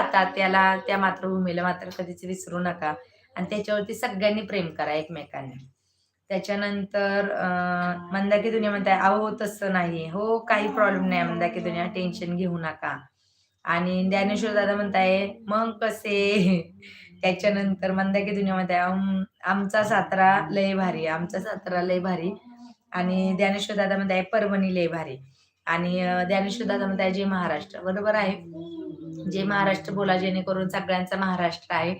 राहतात त्याला त्या मातृभूमीला मात्र कधीच विसरू नका. आणि त्याच्यावरती सगळ्यांनी प्रेम करा एकमेकांनी. त्याच्यानंतर मंदाकी दुनिया म्हणताय अहो तसं नाही. हो काही प्रॉब्लेम नाही मंदाकी दुनिया. टेन्शन घेऊ नका. आणि ज्ञानेश्वर दादा म्हणताय मग कसे? त्याच्यानंतर मंदाकी दुनिया म्हणताय आमचा सातारा लय भारी आमचा सातारा लय भारी. आणि ज्ञानेश्वर दादा म्हणताय परभणी लय भारी. आणि ज्ञानेश्वर दादा म्हणताय जय महाराष्ट्र. बरोबर आहे. जे महाराष्ट्र बोला जेणेकरून सगळ्यांचा महाराष्ट्र आहे.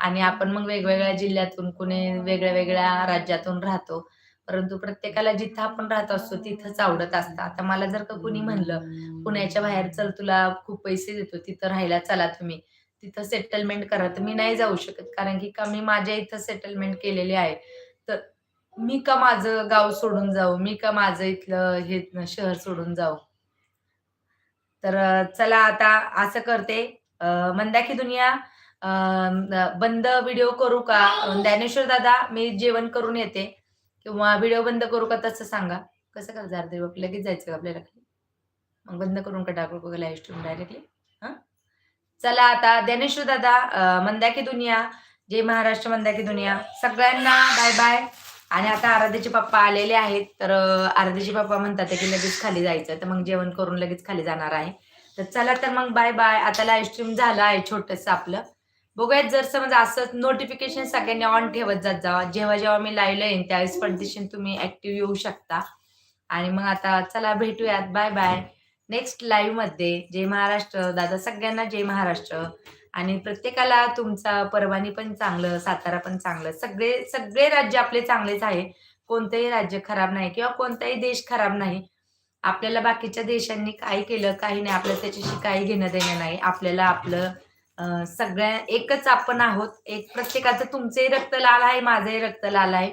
आणि आपण मग वेगवेगळ्या जिल्ह्यातून कुणी वेगळ्या वेगळ्या राज्यातून राहतो. परंतु प्रत्येकाला जिथं आपण राहत असतो तिथंच आवडत असतं. आता मला जर का कुणी म्हणलं पुण्याच्या बाहेर चल तुला खूप पैसे देतो तिथं राहायला चला तुम्ही. तिथं सेटलमेंट करा. तर मी नाही जाऊ शकत. कारण की का मी माझ्या इथं सेटलमेंट केलेले आहे. तर मी का माझं गाव सोडून जाऊ? मी का माझं इथलं हे शहर सोडून जाऊ? तर चला आता असं करते. मंदाकी दुनिया बंद व्हिडिओ करू का? ज्ञानेश्वर दादा मी जेवण करून येते. किंवा व्हिडिओ बंद करू का तसं सांगा. कसं करणार? देव लगेच जायचं आपल्याला? मग बंद करून का टाकू? का लाईव्ह स्ट्रीम डायरेक्टली चला आता ज्ञानेश्वर दादा मंदाकी दुनिया जय महाराष्ट्र मंदाकी दुनिया. सगळ्यांना बाय बाय आणि आता आराध्याचे पप्पा आलेले आहेत तर आराध्याचे पप्पा म्हणतात की लगेच खाली जायचं तर मग जेवण करून लगेच खाली जाणार आहे. तर चला तर मग बाय बाय आता लाईव्ह स्ट्रीम झालं आहे छोटस आपलं. बघूयात जर समज असंच नोटिफिकेशन सगळ्यांनी ऑन ठेवत जात जावा. जेव्हा जेव्हा मी लाईव्हला येईन त्यावेळेस पडदेशीन तुम्ही ऍक्टिव्ह येऊ शकता. आणि मग आता चला भेटूयात. बाय बाय नेक्स्ट लाईव्हमध्ये जय महाराष्ट्र. दादा सगळ्यांना जय महाराष्ट्र. आणि प्रत्येकाला तुमचा परवानी पण चांगलं सातारा पण चांगलं. सगळे सगळे राज्य आपले चांगलेच आहे. कोणतंही राज्य खराब नाही किंवा कोणताही देश खराब नाही. आपल्याला बाकीच्या देशांनी काय केलं काही नाही. आपल्याला त्याच्याशी काही घेणं देणं नाही. आपल्याला आपलं सगळ्या एकच आपण आहोत. एक प्रत्येकाचं तुमचंही रक्त लाल आहे माझंही रक्त लाल आहे.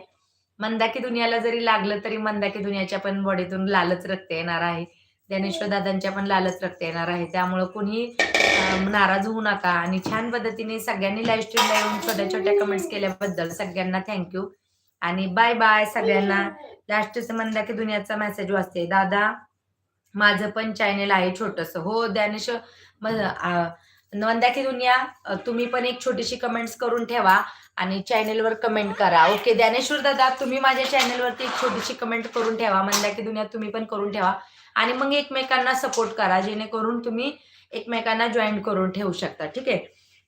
मंदाकी दुनियाला जरी लागलं तरी मंदाकी दुनियाच्या पण बॉडीतून लालच रक्त येणार आहे. ज्ञानेश्वर दादांच्या पण लालच रक्त येणार आहे. त्यामुळं कुणी नाराज होऊ नका आणि छान पद्धतीने सगळ्यांनी लाईव्ह स्ट्रीमला येऊन छोट्या छोट्या कमेंट्स केल्याबद्दल सगळ्यांना थँक्यू आणि बाय बाय सगळ्यांना. लास्टच की दुनियाचा मेसेज वाचते. दादा माझं पण चॅनेल आहे छोटस. हो ज्ञानेश्वर म- की दुनिया तुम्ही पण एक छोटीशी कमेंट्स करून ठेवा आणि चॅनेलवर कमेंट करा. ओके ज्ञानेश्वर दादा तुम्ही माझ्या चॅनेलवरती एक छोटीशी कमेंट करून ठेवा. मंदाकी दुनिया तुम्ही पण करून ठेवा. आणि मग एकमेकांना सपोर्ट करा जेणेकरून तुम्ही एकमेकांना जॉईन करून ठेवू शकता. ठीक आहे?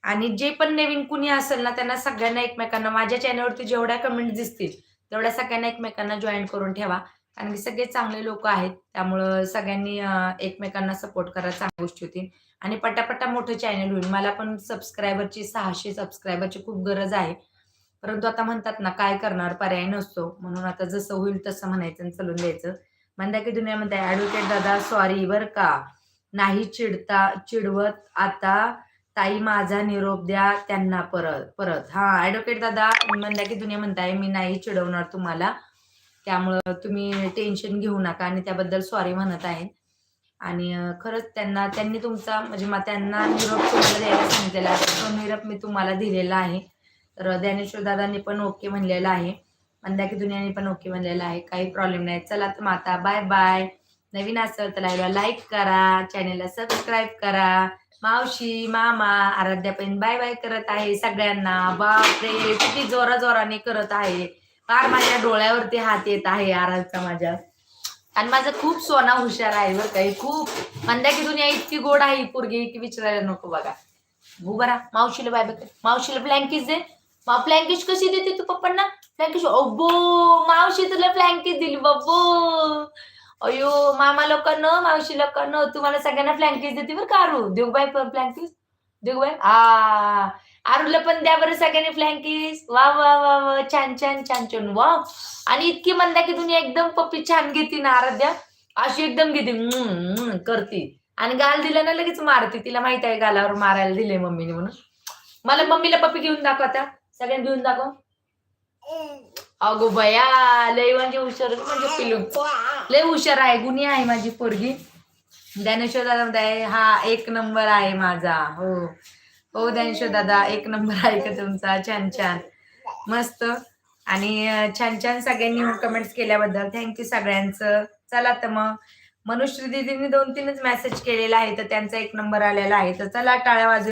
आणि जे पण नवीन कुणी असेल ना त्यांना सगळ्यांना एकमेकांना माझ्या चॅनलवरती जेवढ्या कमेंट दिसतील तेवढ्या सगळ्यांना एकमेकांना जॉईन करून ठेवा. कारण की सगळे चांगले लोक आहेत. त्यामुळं सगळ्यांनी एकमेकांना सपोर्ट करा चांगल्या गोष्टी होतील आणि पटापटा मोठं चॅनल होईल. मला पण सबस्क्रायबरची सहाशे सबस्क्रायबरची खूप गरज आहे. परंतु आता म्हणतात ना काय करणार? पर्याय नसतो. म्हणून आता जसं होईल तसं म्हणायचं आणि चलून द्यायचं. म्हणता की दुनियामध्ये ऍडव्होकेट दादा सॉरी बर का. नाही चिडता चिडवत आता ताई माझा निरोप द्या त्यांना परत परत. हा ऍडव्होकेट दादा म्हणता की दुनिया म्हणताय मी नाही चिडवणार तुम्हाला. त्यामुळं तुम्ही टेन्शन घेऊ नका आणि त्याबद्दल सॉरी म्हणत आहे आणि खरंच त्यांना त्यांनी तुमचा म्हणजे मग त्यांना निरोप तुम्हाला द्यायला सांगितलेला आहे. तो निरोप मी तुम्हाला दिलेला आहे. तर ज्ञानेश्वर दादांनी पण ओके म्हणलेलं आहे. मंदाकी दुनियाने पण ओके म्हणलेलं आहे. काही प्रॉब्लेम नाही. चला तर माता बाय बाय नवीन असेल तर लाईव्हला लाईक करा. चॅनेलला सबस्क्राईब करा. मावशी मामा आराध्या पण बाय बाय करत आहे सगळ्यांना. बापरे किती जोरा जोराने करत आहे. फार माझ्या डोळ्यावरती हात येत आहे आरचा माझ्या. आणि माझं खूप सोना हुशार आहे बरं काही खूप मंदाकी दुनिया इतकी गोड आहे पोरगी की विचारायला नको बघा. बरा मावशीला बाय बघ मावशीला ब्लँकेज दे. मा ब्लँकेज कशी देते तू पप्पांना? ब्लँकेज अब्बो मावशी तुला ब्लँकेज दिली बाबो अयो मामा लोकांनो मावशी लोकांनो तुम्हाला सगळ्यांना ब्लँकेज देते बरं का आरू. देऊ बाय ब्लँकेज देऊ बाय आ. आरूला पण द्या बरं सगळ्यांनी फ्लँकीस वा वा वा वा. छान छान छान छान. वा. आणि इतकी म्हणता की तुम्ही एकदम पप्पी छान घेते ना आराध्या. अशी एकदम घेते. करते. आणि गाल दिला ना लगेच मारते. तिला माहीत आहे गालावर मारायला दिले मम्मीने म्हणून. मला मम्मीला पप्पी घेऊन दाखव आता सगळ्यांनी घेऊन दाखव. अगो बया लय म्हणजे हुशार म्हणजे पिलू लय हुशार आहे. गुन्हे आहे माझी पोरगी. ज्ञानेश्वर दादा म्हणताय हा एक नंबर आहे माझा. हो. हो ज्ञानेश्वर दादा एक नंबर आहे का तुमचा? छान छान. मस्त. आणि छान छान सगळ्यांनी कमेंट्स केल्याबद्दल थँक्यू सगळ्यांचं. चला तर मग. मनुश्री दिदींनी दोन तीनच मेसेज केलेला आहे तर त्यांचा एक नंबर आलेला आहे. तर चला टाळ्या वाजू